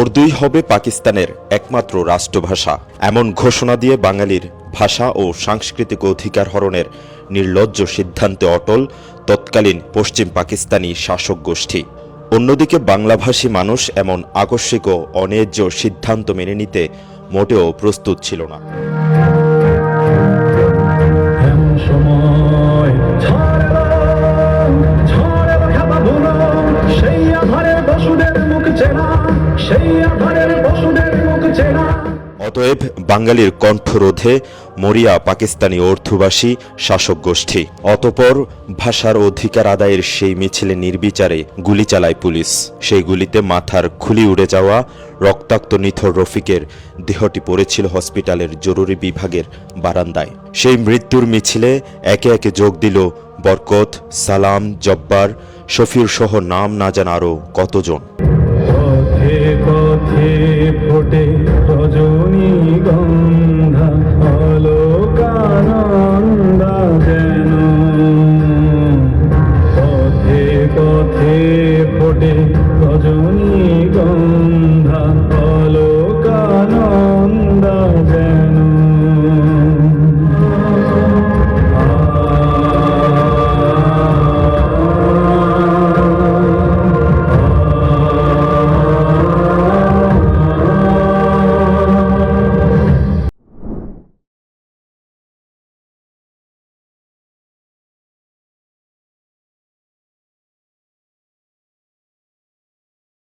উর্দুই হবে পাকিস্তানের একমাত্র রাষ্ট্রভাষা। এমন ঘোষণা দিয়ে বাঙালির ভাষা ও সাংস্কৃতিক অধিকার হরণের নির্লজ্জ সিদ্ধান্তে অটল তৎকালীন পশ্চিম পাকিস্তানি শাসক গোষ্ঠী। অন্যদিকে বাংলাভাষী মানুষ এমন আকস্মিক ও অন্যায্য সিদ্ধান্ত মেনে নিতে মোটেও প্রস্তুত ছিল না। সেই আধারের বসুদের মুখ চেনা। অতএব বাঙালির কণ্ঠরোধে মরিয়া পাকিস্তানি অর্থবাসী শাসক গোষ্ঠী, অতপর ভাষার অধিকার আদায়ের সেই মিছিলে নির্বিচারে গুলি চালায় পুলিশ। সেই গুলিতে মাথার খুলি উড়ে যাওয়া রক্তাক্ত নিথর রফিকের দেহটি পড়েছিল হসপিটালের জরুরি বিভাগের বারান্দায়। সেই মৃত্যুর মিছিলে একে একে যোগ দিল বরকত, সালাম, জব্বার, শফির সহ নাম না জানা আরও কতজন। পথে